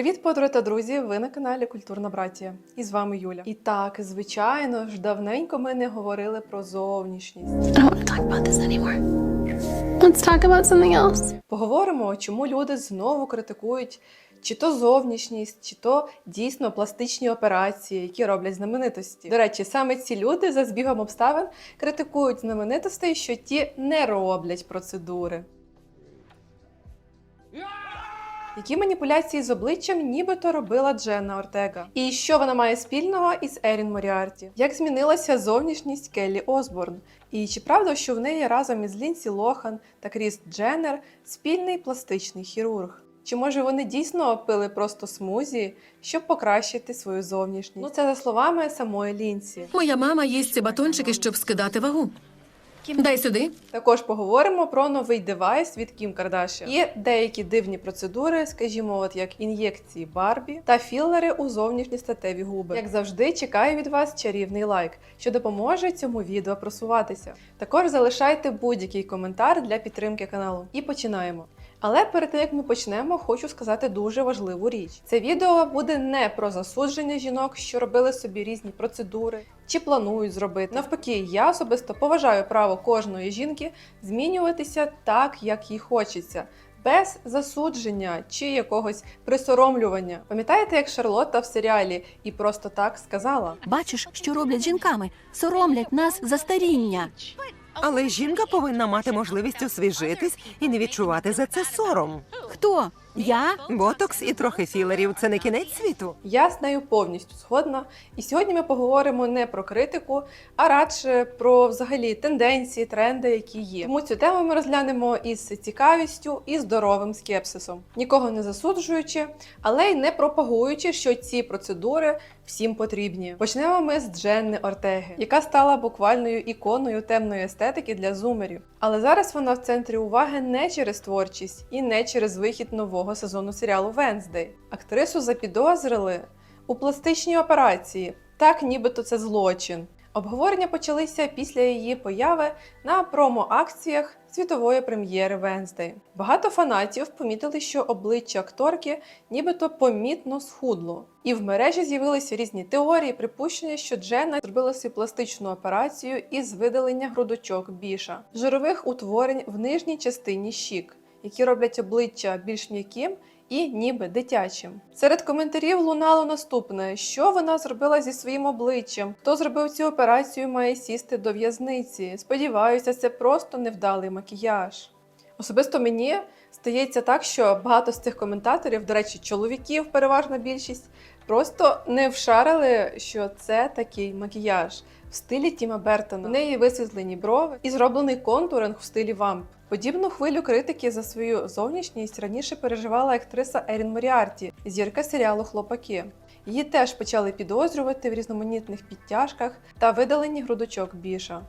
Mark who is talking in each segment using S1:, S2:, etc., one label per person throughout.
S1: Привіт, подруги та друзі! Ви на каналі Культурна Братія. І з вами Юля. І так, звичайно ж, давненько ми не говорили про зовнішність.
S2: I don't talk about this anymore. Let's talk about something else.
S1: Поговоримо, чому люди знову критикують чи то зовнішність, чи то дійсно пластичні операції, які роблять знаменитості. До речі, саме ці люди за збігом обставин критикують знаменитостей, що ті не роблять процедури. Які маніпуляції з обличчям нібито робила Дженна Ортега? І що вона має спільного із Ерін Моріарті? Як змінилася зовнішність Келлі Осборн? І чи правда, що в неї разом із Лінсі Лохан та Кріс Дженнер спільний пластичний хірург? Чи може вони дійсно пили просто смузі, щоб покращити свою зовнішність? Ну це за словами самої Лінсі.
S3: Моя мама їсть ці батончики, щоб скидати вагу. Дай сюди.
S1: Також поговоримо про новий девайс від Кім Кардашян і деякі дивні процедури, скажімо, от як ін'єкції Барбі та філери у зовнішні статеві губи. Як завжди, чекаю від вас чарівний лайк, що допоможе цьому відео просуватися. Також залишайте будь-який коментар для підтримки каналу. І починаємо. Але перед тим як ми почнемо, хочу сказати дуже важливу річ. Це відео буде не про засудження жінок, що робили собі різні процедури чи планують зробити. Навпаки, я особисто поважаю право кожної жінки змінюватися так, як їй хочеться. Без засудження чи якогось присоромлювання. Пам'ятаєте, як Шарлотта в серіалі і просто так сказала?
S4: Бачиш, що роблять жінками? Соромлять нас за старіння.
S5: Але жінка повинна мати можливість освіжитись і не відчувати за це сором.
S4: Хто? Я?
S5: Ботокс і трохи філерів це не кінець світу.
S1: Я з нею повністю згодна. І сьогодні ми поговоримо не про критику, а радше про взагалі тенденції, тренди, які є. Тому цю тему ми розглянемо із цікавістю і здоровим скепсисом, нікого не засуджуючи, але й не пропагуючи, що ці процедури всім потрібні. Почнемо ми з Дженни Ортеги, яка стала буквальною іконою темної естетики для зумерів. Але зараз вона в центрі уваги не через творчість і не через вихід нового сезону серіалу Венздей. Актрису запідозрили у пластичній операції, так нібито це злочин. Обговорення почалися після її появи на промо-акціях світової прем'єри Венздей. Багато фанатів помітили, що обличчя акторки нібито помітно схудло. І в мережі з'явилися різні теорії, припущення, що Дженна зробила собі пластичну операцію із видалення грудочок біша, жирових утворень в нижній частині щік, які роблять обличчя більш м'яким і ніби дитячим. Серед коментарів лунало наступне: що вона зробила зі своїм обличчям? Хто зробив цю операцію, має сісти до в'язниці. Сподіваюся, це просто невдалий макіяж. Особисто мені стається так, що багато з цих коментаторів, до речі, чоловіків, переважна більшість, просто не вшарили, що це такий макіяж в стилі Тіма Бертона. У неї висвітлені брови і зроблений контуринг в стилі вамп. Подібну хвилю критики за свою зовнішність раніше переживала актриса Ерін Моріарті, зірка серіалу Хлопаки. Її теж почали підозрювати в різноманітних підтяжках та видаленні грудочок біша.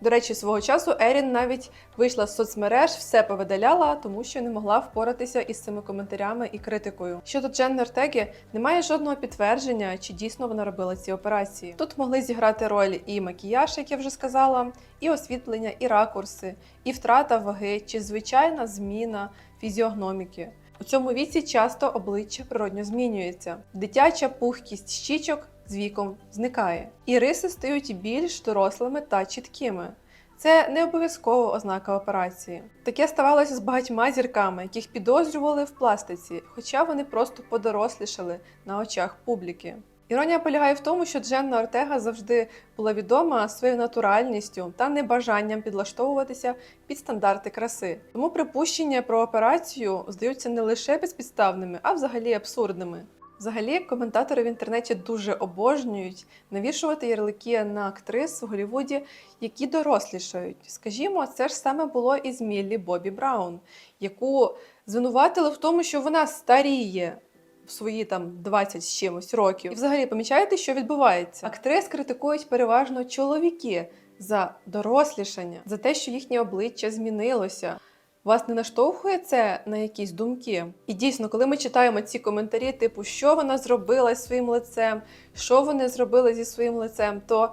S1: До речі, свого часу Ерін навіть вийшла з соцмереж, все повидаляла, тому що не могла впоратися із цими коментарями і критикою. Щодо Дженни Ортеги, немає жодного підтвердження, чи дійсно вона робила ці операції. Тут могли зіграти роль і макіяж, як я вже сказала, і освітлення, і ракурси, і втрата ваги, чи звичайна зміна фізіогноміки. У цьому віці часто обличчя природньо змінюється. Дитяча пухкість щічок з віком зникає, і риси стають більш дорослими та чіткими. Це не обов'язково ознака операції. Таке ставалося з багатьма зірками, яких підозрювали в пластиці, хоча вони просто подорослішали на очах публіки. Іронія полягає в тому, що Дженна Ортега завжди була відома своєю натуральністю та небажанням підлаштовуватися під стандарти краси. Тому припущення про операцію здаються не лише безпідставними, а взагалі абсурдними. Взагалі, коментатори в інтернеті дуже обожнюють навішувати ярлики на актрис у Голлівуді, які дорослішають. Скажімо, це ж саме було і з Міллі Бобі Браун, яку звинуватили в тому, що вона старіє в свої там 20 з чимось років. І взагалі помічаєте, що відбувається? Актрис критикують переважно чоловіки за дорослішання, за те, що їхнє обличчя змінилося. Вас не наштовхує це на якісь думки? І дійсно, коли ми читаємо ці коментарі, типу, що вона зробила зі своїм лицем, що вони зробили зі своїм лицем, то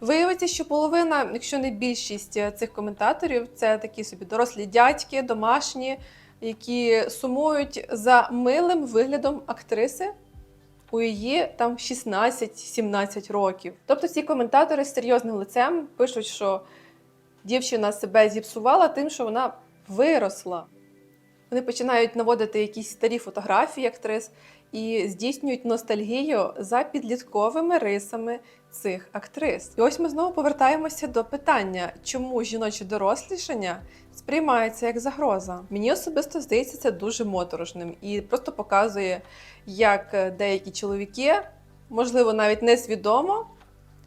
S1: виявиться, що половина, якщо не більшість е, цих коментаторів, це такі собі дорослі дядьки, домашні, які сумують за милим виглядом актриси у її там 16-17 років. Тобто ці коментатори з серйозним лицем пишуть, що дівчина себе зіпсувала тим, що вона виросла. Вони починають наводити якісь старі фотографії актрис і здійснюють ностальгію за підлітковими рисами цих актрис. І ось ми знову повертаємося до питання, чому жіноче дорослішання сприймається як загроза. Мені особисто здається це дуже моторошним і просто показує, як деякі чоловіки, можливо, навіть несвідомо.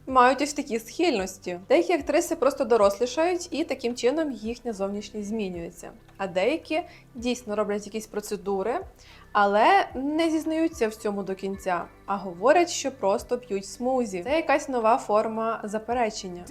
S1: Мають ось такі схильності. Деякі актриси просто дорослішають, і таким чином їхня зовнішність змінюється. А деякі дійсно роблять якісь процедури, але не зізнаються в цьому до кінця, а говорять, що просто п'ють смузі. Це якась нова форма заперечення.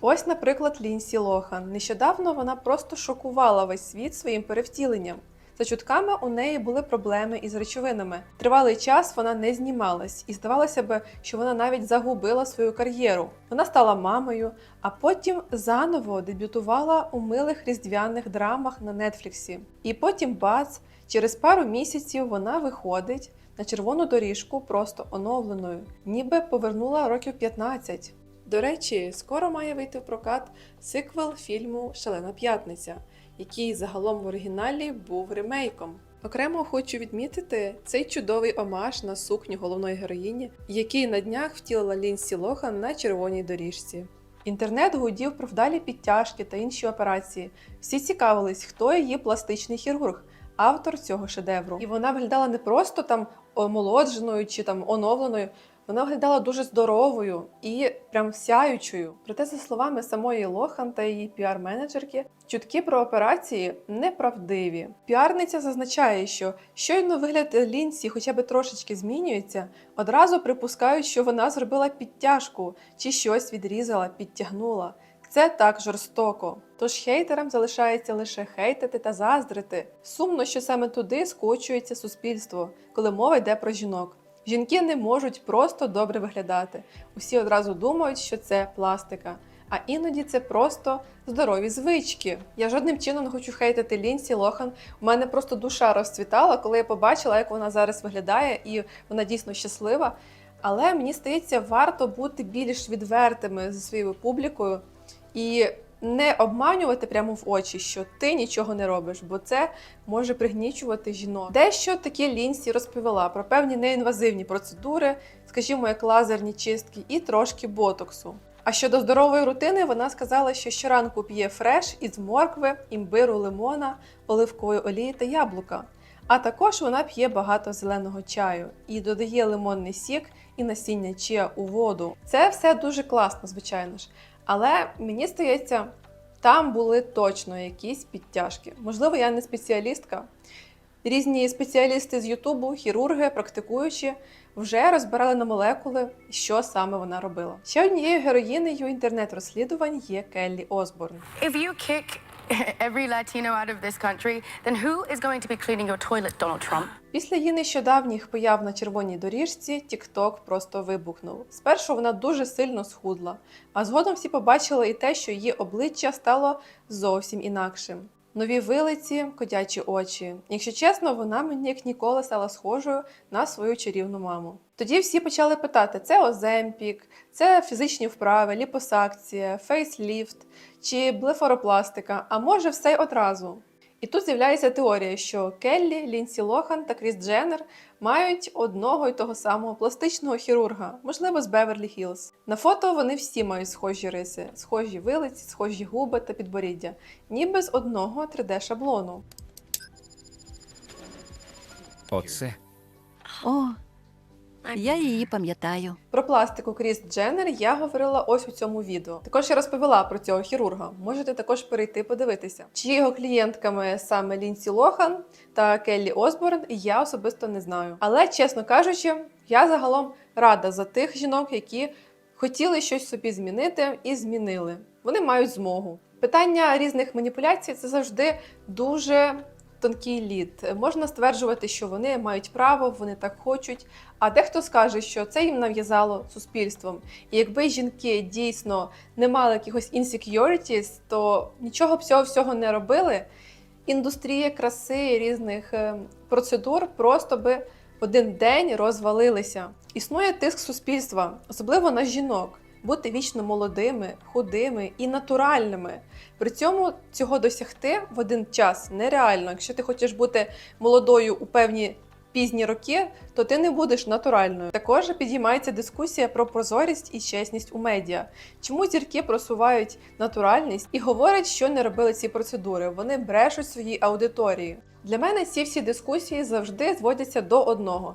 S1: Ось, наприклад, Лінсі Лохан. Нещодавно вона просто шокувала весь світ своїм перевтіленням. За чутками у неї були проблеми із речовинами. Тривалий час вона не знімалась, і здавалося би, що вона навіть загубила свою кар'єру. Вона стала мамою, а потім заново дебютувала у милих різдвяних драмах на Нетфліксі. І потім бац, через пару місяців вона виходить на червону доріжку просто оновленою, ніби повернула років 15. До речі, скоро має вийти в прокат сиквел фільму Шалена п'ятниця, який загалом в оригіналі був ремейком. Окремо хочу відмітити цей чудовий омаж на сукню головної героїні, який на днях втілила Лінсі Лохан на червоній доріжці. Інтернет гудів про вдалі підтяжки та інші операції. Всі цікавились, хто її пластичний хірург, автор цього шедевру. І вона виглядала не просто там омолодженою чи там оновленою. Вона виглядала дуже здоровою і прям сяючою. Проте, за словами самої Лохан та її піар-менеджерки, чутки про операції неправдиві. Піарниця зазначає, що щойно вигляд лінці хоча б трошечки змінюється, одразу припускають, що вона зробила підтяжку чи щось відрізала, підтягнула. Це так жорстоко. Тож хейтерам залишається лише хейтити та заздрити. Сумно, що саме туди скочується суспільство, коли мова йде про жінок. Жінки не можуть просто добре виглядати. Усі одразу думають, що це пластика. А іноді це просто здорові звички. Я жодним чином не хочу хейтити Лінсі Лохан. У мене просто душа розцвітала, коли я побачила, як вона зараз виглядає, і вона дійсно щаслива. Але мені здається, варто бути більш відвертими зі своєю публікою і не обманювати прямо в очі, що ти нічого не робиш, бо це може пригнічувати жінок. Дещо таке Лінсі розповіла про певні неінвазивні процедури, скажімо, як лазерні чистки, і трошки ботоксу. А щодо здорової рутини, вона сказала, що щоранку п'є фреш із моркви, імбиру, лимона, оливкової олії та яблука. А також вона п'є багато зеленого чаю і додає лимонний сік і насіння чия у воду. Це все дуже класно, звичайно ж. Але мені здається, там були точно якісь підтяжки. Можливо, я не спеціалістка. Різні спеціалісти з Ютубу, хірурги, практикуючі, вже розбирали на молекули, що саме вона робила. Ще однією героїнею інтернет-розслідувань є Келлі Осборн.
S6: If you kick every Latino out of this country, then who is going to be cleaning your toilet, Donald Trump?
S1: Після її нещодавніх появ на червоній доріжці TikTok просто вибухнув. Спершу вона дуже сильно схудла, а згодом всі побачили і те, що її обличчя стало зовсім інакшим. Нові вилиці, котячі очі. Якщо чесно, вона мені як ніколи стала схожою на свою чарівну маму. Тоді всі почали питати: це оземпік, це фізичні вправи, ліпосакція, фейсліфт чи блефоропластика, а може все й одразу. І тут з'являється теорія, що Келлі, Лінсі Лохан та Кріс Дженнер мають одного й того самого пластичного хірурга, можливо, з Беверлі Хілз. На фото вони всі мають схожі риси, схожі вилиці, схожі губи та підборіддя, ніби з одного 3D-шаблону.
S7: Оце
S4: О, я її пам'ятаю.
S1: Про пластику Кріс Дженнер я говорила ось у цьому відео. Також я розповіла про цього хірурга. Можете також перейти подивитися. Чи його клієнтками саме Лінсі Лохан та Келлі Осборн, я особисто не знаю. Але чесно кажучи, я загалом рада за тих жінок, які хотіли щось собі змінити і змінили. Вони мають змогу. Питання різних маніпуляцій це завжди дуже тонкий лід. Можна стверджувати, що вони мають право, вони так хочуть. А дехто скаже, що це їм нав'язало суспільством. І якби жінки дійсно не мали якихось insecurities, то нічого б цього всього не робили. Індустрія краси і різних е, процедур просто би в один день розвалилися. Існує тиск суспільства, особливо на жінок, бути вічно молодими, худими і натуральними. При цьому цього досягти в один час нереально. Якщо ти хочеш бути молодою у певні пізні роки, то ти не будеш натуральною. Також підіймається дискусія про прозорість і чесність у медіа. Чому зірки просувають натуральність і говорять, що не робили ці процедури? Вони брешуть своїй аудиторії. Для мене ці всі дискусії завжди зводяться до одного: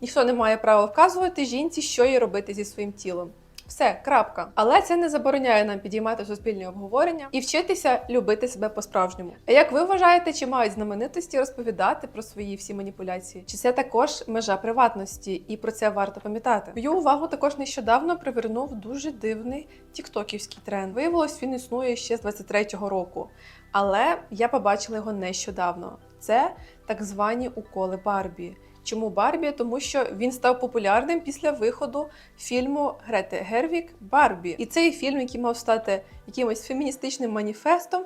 S1: ніхто не має права вказувати жінці, що їй робити зі своїм тілом. Все, крапка. Але це не забороняє нам підіймати суспільні обговорення і вчитися любити себе по-справжньому. А як ви вважаєте, чи мають знаменитості розповідати про свої всі маніпуляції? Чи це також межа приватності, і про це варто пам'ятати? Мою увагу також нещодавно привернув дуже дивний тіктоківський тренд. Виявилось, він існує ще з 23-го року, але я побачила його нещодавно. Це так звані уколи Барбі. Чому Барбі? Тому що він став популярним після виходу фільму Грети Гервік Барбі. І цей фільм, який мав стати якимось феміністичним маніфестом,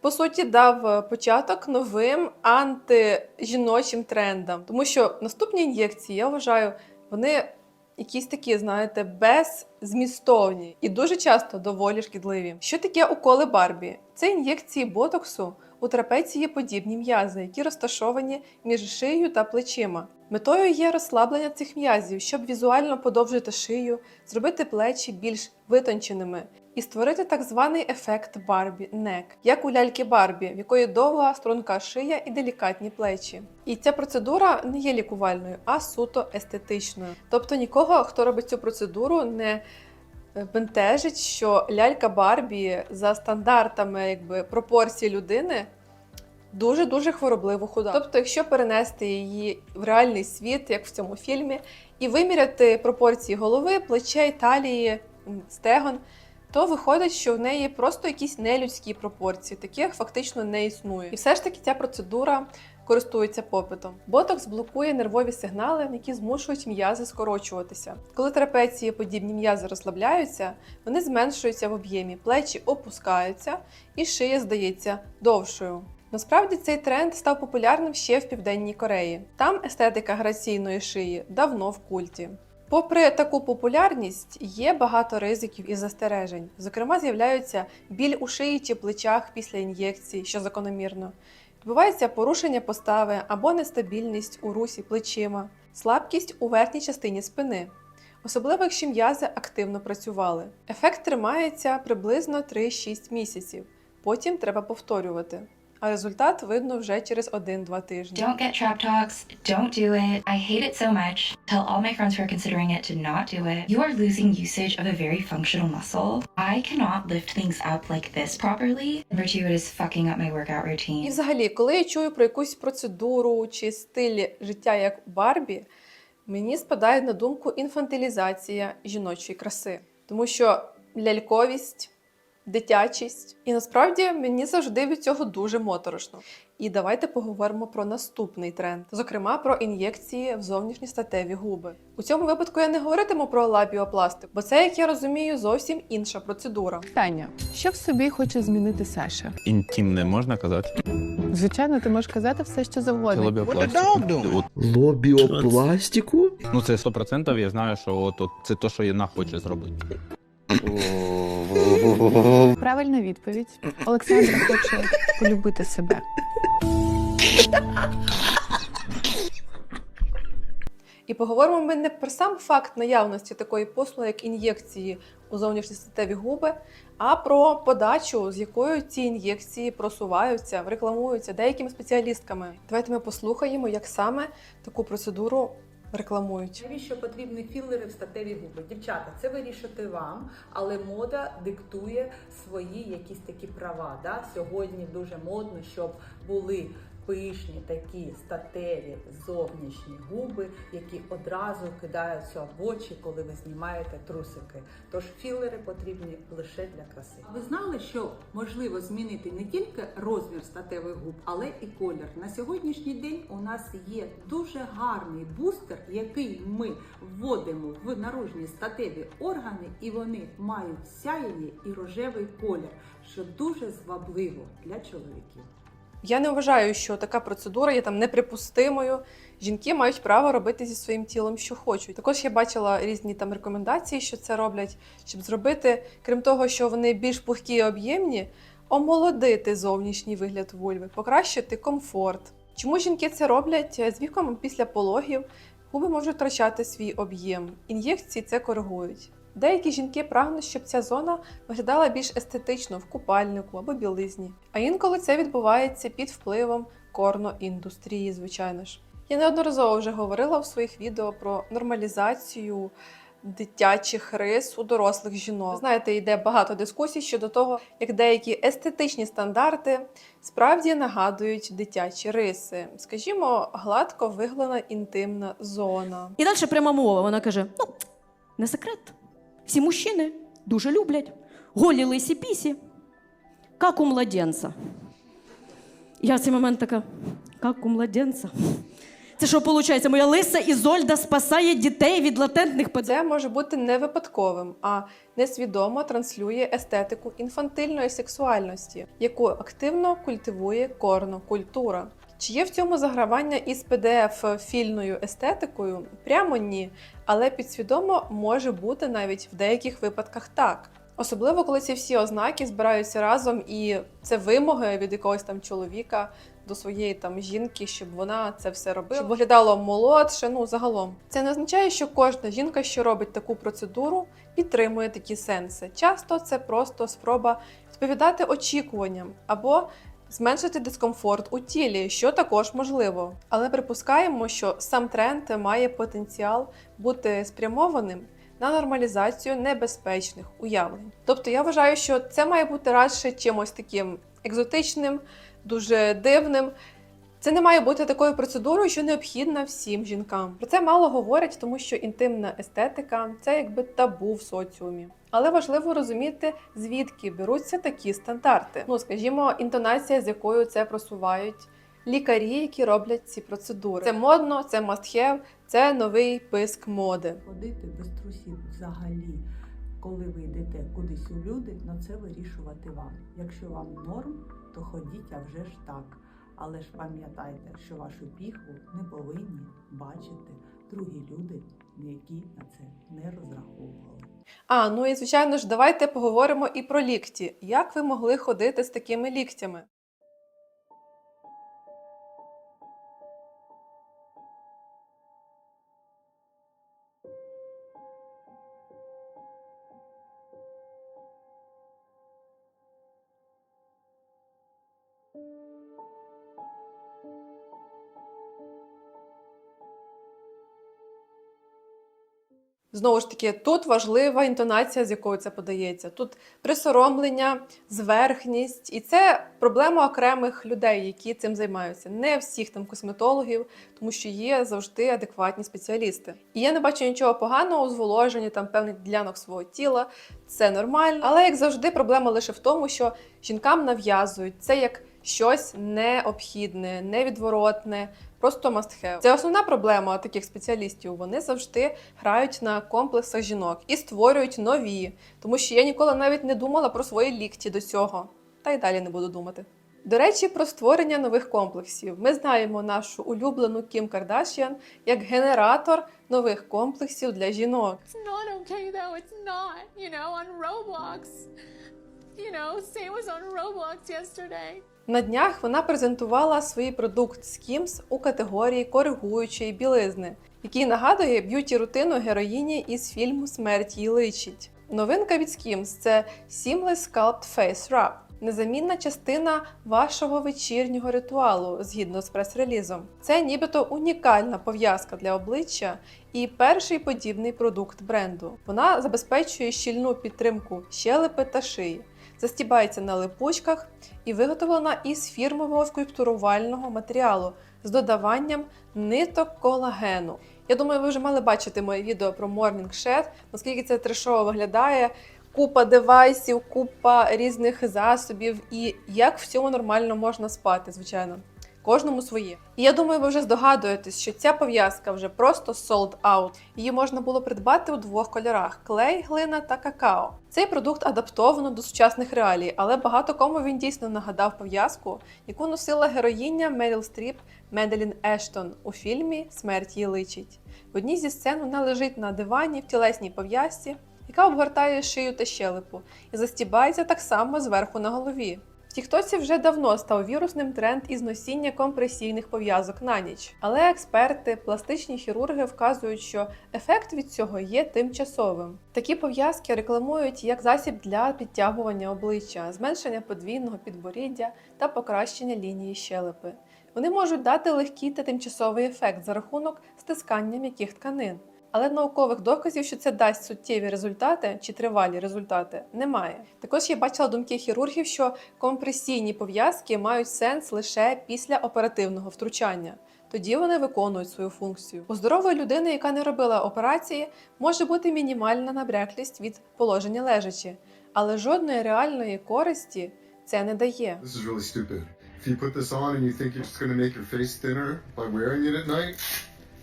S1: по суті, дав е, початок новим антижіночим трендам. Тому що наступні ін'єкції, я вважаю, вони якісь такі, знаєте, беззмістовні і дуже часто доволі шкідливі. Що таке уколи Барбі? Це ін'єкції ботоксу у трапеції подібні м'язи, які розташовані між шиєю та плечима. Метою є розслаблення цих м'язів, щоб візуально подовжити шию, зробити плечі більш витонченими і створити так званий ефект Барбі нек, як у ляльки Барбі, в якої довга струнка шия і делікатні плечі. І ця процедура не є лікувальною, а суто естетичною. Тобто нікого, хто робить цю процедуру, не бентежить, що лялька Барбі за стандартами якби, пропорцій людини дуже дуже хворобливо худа. Тобто, якщо перенести її в реальний світ, як в цьому фільмі, і виміряти пропорції голови, плечей, талії, стегон, то виходить, що в неї просто якісь нелюдські пропорції, таких фактично не існує. І все ж таки ця процедура користується попитом. Ботокс блокує нервові сигнали, які змушують м'язи скорочуватися. Коли трапеції подібні м'язи розслабляються, вони зменшуються в об'ємі, плечі опускаються і шия здається довшою. Насправді цей тренд став популярним ще в Південній Кореї. Там естетика граційної шиї давно в культі. Попри таку популярність, є багато ризиків і застережень. Зокрема, з'являються біль у шиї чи плечах після ін'єкцій, що закономірно. Відбувається порушення постави або нестабільність у русі плечима, слабкість у верхній частині спини, особливо якщо м'язи активно працювали. Ефект тримається приблизно 3-6 місяців. Потім треба повторювати. А результат видно вже через 1-2 тижні.
S7: Don't get trap talks. Don't do it. I hate it so much. Tell all my friends who are considering it to not do it. You are losing usage of a very functional muscle. I cannot lift things up like this properly. Number two, it is fucking up my workout routine.
S1: І взагалі, коли я чую про якусь процедуру чи стиль життя як Барбі, мені спадає на думку інфантилізація жіночої краси, тому що ляльковість, дитячість, і насправді мені завжди від цього дуже моторошно. І давайте поговоримо про наступний тренд, зокрема про ін'єкції в зовнішні статеві губи. У цьому випадку я не говоритиму про лабіопластику, бо це, як я розумію, зовсім інша процедура.
S8: Питання: що в собі хоче змінити Саша?
S9: Інтім не можна казати.
S8: Звичайно, ти можеш казати все, що завгодно.
S9: лобіопластика. От,
S10: Лобіопластику?
S9: ну це 100% я знаю, що от, от, це те, що Єна хоче зробити.
S8: Правильна відповідь. Олександра хоче полюбити себе.
S1: І поговоримо ми не про сам факт наявності такої послуги, як ін'єкції у зовнішні статеві губи, а про подачу, з якою ці ін'єкції просуваються, рекламуються деякими спеціалістками. Давайте ми послухаємо, як саме таку процедуру рекламують.
S11: Навіщо потрібні філери в статеві губи? Дівчата, це вирішити вам, але мода диктує свої якісь такі права. Да? Сьогодні дуже модно, щоб були пишні такі статеві зовнішні губи, які одразу кидаються в очі, коли ви знімаєте трусики. Тож філери потрібні лише для краси. Ви знали, що можливо змінити не тільки розмір статевих губ, але і колір. На сьогоднішній день у нас є дуже гарний бустер, який ми вводимо в наружні статеві органи, і вони мають сяєві і рожевий колір, що дуже звабливо для чоловіків.
S1: Я не вважаю, що така процедура є там неприпустимою. Жінки мають право робити зі своїм тілом, що хочуть. Також я бачила різні там рекомендації, що це роблять, щоб зробити, крім того, що вони більш пухкі і об'ємні, омолодити зовнішній вигляд вульви, покращити комфорт. Чому жінки це роблять з віком після пологів? Губи можуть втрачати свій об'єм. Ін'єкції це коригують. Деякі жінки прагнуть, щоб ця зона виглядала більш естетично в купальнику або білизні. А інколи це відбувається під впливом корноіндустрії, звичайно ж. Я неодноразово вже говорила в своїх відео про нормалізацію дитячих рис у дорослих жінок. Знаєте, йде багато дискусій щодо того, як деякі естетичні стандарти справді нагадують дитячі риси. Скажімо, гладко виглена інтимна зона.
S12: І далі пряма мова. Вона каже: ну, не секрет. Всі мужчини дуже люблять голі лисі пісі, як у младенця. Я в цей момент така, як у младенця. Це що виходить? Моя лиса Ізольда спасає дітей від латентних пед...
S1: Це може бути не випадковим, а несвідомо транслює естетику інфантильної сексуальності, яку активно культивує корнокультура. Чи є в цьому загравання із PDF-фільною естетикою? Прямо ні, але підсвідомо може бути навіть в деяких випадках так. Особливо, коли ці всі ознаки збираються разом, і це вимоги від якогось там чоловіка до своєї там жінки, щоб вона це все робила, щоб виглядало молодше. Ну загалом, це не означає, що кожна жінка, що робить таку процедуру, підтримує такі сенси. Часто це просто спроба відповідати очікуванням або зменшити дискомфорт у тілі, що також можливо. Але припускаємо, що сам тренд має потенціал бути спрямованим на нормалізацію небезпечних уявлень. Тобто я вважаю, що це має бути радше чимось таким екзотичним, дуже дивним. Це не має бути такою процедурою, що необхідна всім жінкам. Про це мало говорять, тому що інтимна естетика це якби табу в соціумі. Але важливо розуміти, звідки беруться такі стандарти. Ну, скажімо, інтонація, з якою це просувають лікарі, які роблять ці процедури. Це модно, це must have, це новий писк моди.
S11: Ходити без трусів взагалі, коли ви йдете кудись у люди, на це вирішувати вам. Якщо вам норм, то ходіть, а вже ж так. Але ж пам'ятайте, що вашу піхву не повинні бачити другі люди, які на це не розраховували.
S1: А, ну і звичайно ж, давайте поговоримо і про лікті. Як ви могли ходити з такими ліктями? Знову ж таки, тут важлива інтонація, з якою це подається. Тут присоромлення, зверхність, і це проблема окремих людей, які цим займаються. Не всіх там косметологів, тому що є завжди адекватні спеціалісти. І я не бачу нічого поганого у зволоженні там певних ділянок свого тіла. Це нормально. Але як завжди, проблема лише в тому, що жінкам нав'язують це як щось необхідне, невідворотне. Просто must have. Це основна проблема таких спеціалістів. Вони завжди грають на комплексах жінок і створюють нові, тому що я ніколи навіть не думала про свої лікті до цього, та й далі не буду думати. До речі, про створення нових комплексів. Ми знаємо нашу улюблену Кім Кардашіан як генератор нових комплексів для жінок.
S2: It's not okay though. It's not. You know, on Roblox. You know, Say was on Roblox yesterday.
S1: На днях вона презентувала свій продукт Skims у категорії коригуючої білизни, який нагадує б'юті-рутину героїні із фільму Смерть їй личить. Новинка від Skims – це Seamless Sculpt Face Wrap. Незамінна частина вашого вечірнього ритуалу згідно з прес-релізом. Це нібито унікальна пов'язка для обличчя і перший подібний продукт бренду. Вона забезпечує щільну підтримку щелепи та шиї. Застібається на липучках і виготовлена із фірмового скульптурувального матеріалу з додаванням ниток колагену. Я думаю, ви вже мали бачити моє відео про Morning Shed, наскільки це трешово виглядає. Купа девайсів, купа різних засобів, і як в цьому нормально можна спати, звичайно. Кожному своє. І я думаю, ви вже здогадуєтесь, що ця пов'язка вже просто sold out. Її можна було придбати у двох кольорах: клей, глина та какао. Цей продукт адаптовано до сучасних реалій, але багато кому він дійсно нагадав пов'язку, яку носила героїня Меріл Стріп Меделін Ештон у фільмі Смерть її личить. В одній зі сцен вона лежить на дивані в тілесній пов'язці, яка обгортає шию та щелепу, і застібається так само зверху на голові. В Тіктоці вже давно став вірусним тренд із носіння компресійних пов'язок на ніч. Але експерти, пластичні хірурги вказують, що ефект від цього є тимчасовим. Такі пов'язки рекламують як засіб для підтягування обличчя, зменшення подвійного підборіддя та покращення лінії щелепи. Вони можуть дати легкий та тимчасовий ефект за рахунок стискання м'яких тканин. Але наукових доказів, що це дасть суттєві результати чи тривалі результати, немає. Також я бачила думки хірургів, що компресійні пов'язки мають сенс лише після оперативного втручання. Тоді вони виконують свою функцію. У здорової людини, яка не робила операції, може бути мінімальна набряклість від положення лежачі, але жодної реальної користі це не дає.
S13: This is really stupid.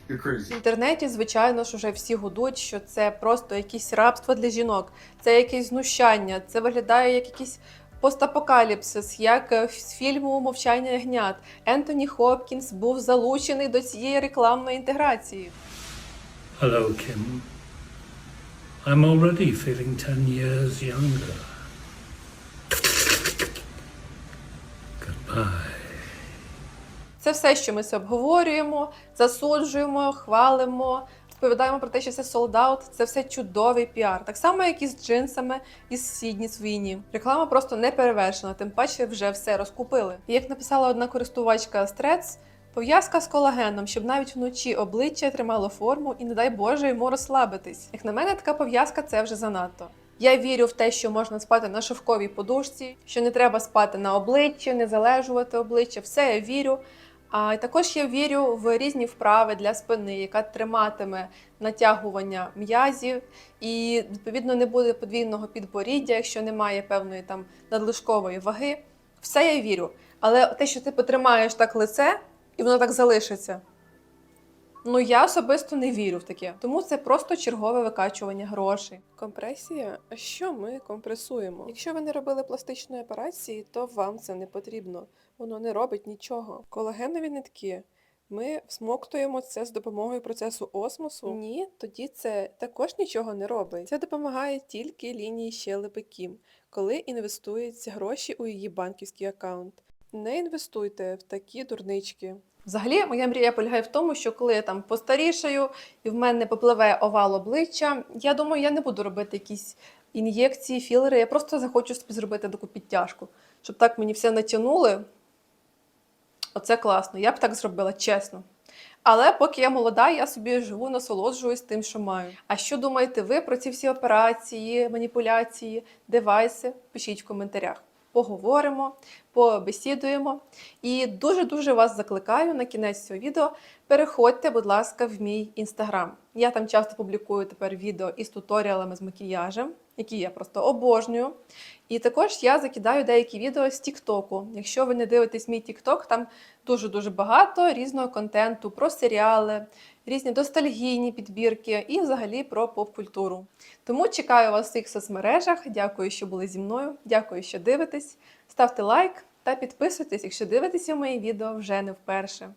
S1: В інтернеті, звичайно ж, уже всі гудуть, що це просто якесь рабство для жінок, це якесь знущання, це виглядає як якийсь постапокаліпсис, як е, з фільму Мовчання ягнят. Ентоні Хопкінс був залучений до цієї рекламної інтеграції.
S14: Hello, Kim. I'm already feeling ten years younger. Goodbye.
S1: Це все, що ми це обговорюємо, засуджуємо, хвалимо, розповідаємо про те, що це солдат, це все чудовий піар. Так само, як і з джинсами із Сідні Свіні. Реклама просто не перевершена, тим паче вже все розкупили. І як написала одна користувачка Стрец, пов'язка з колагеном, щоб навіть вночі обличчя тримало форму і, не дай Боже, йому розслабитись. Як на мене, така пов'язка це вже занадто. Я вірю в те, що можна спати на шовковій подушці, що не треба спати на обличчі, не залежувати обличчя. Все я вірю. А також я вірю в різні вправи для спини, яка триматиме натягування м'язів, і відповідно не буде подвійного підборіддя, якщо немає певної там надлишкової ваги. Все я вірю. Але те, що ти потримаєш так лице, і воно так залишиться. Ну я особисто не вірю в таке, тому це просто чергове викачування грошей. Компресія? Що ми компресуємо? Якщо ви не робили пластичної операції, то вам це не потрібно. Воно не робить нічого. Колагенові нитки. Ми всмоктуємо це з допомогою процесу осмосу. Ні, тоді це також нічого не робить. Це допомагає тільки лінії щелепи Кім, коли інвестуються гроші у її банківський аккаунт. Не інвестуйте в такі дурнички. Взагалі, моя мрія полягає в тому, що коли я там постарішаю і в мене попливе овал обличчя, я думаю, я не буду робити якісь ін'єкції, філери. Я просто захочу собі зробити таку підтяжку, щоб так мені все натягнули. Оце класно. Я б так зробила, чесно. Але поки я молода, я собі живу, насолоджуюсь тим, що маю. А що думаєте ви про ці всі операції, маніпуляції, девайси? Пишіть в коментарях. Поговоримо, побесідуємо. І дуже-дуже вас закликаю на кінець цього відео. Переходьте, будь ласка, в мій інстаграм. Я там часто публікую тепер відео із туторіалами з макіяжем, які я просто обожнюю. І також я закидаю деякі відео з Тіктоку. Якщо ви не дивитесь мій Тікток, там дуже-дуже багато різного контенту про серіали, різні ностальгійні підбірки і взагалі про поп-культуру. Тому чекаю вас у всіх соцмережах. Дякую, що були зі мною. Дякую, що дивитесь. Ставте лайк та підписуйтесь, якщо дивитеся мої відео вже не вперше.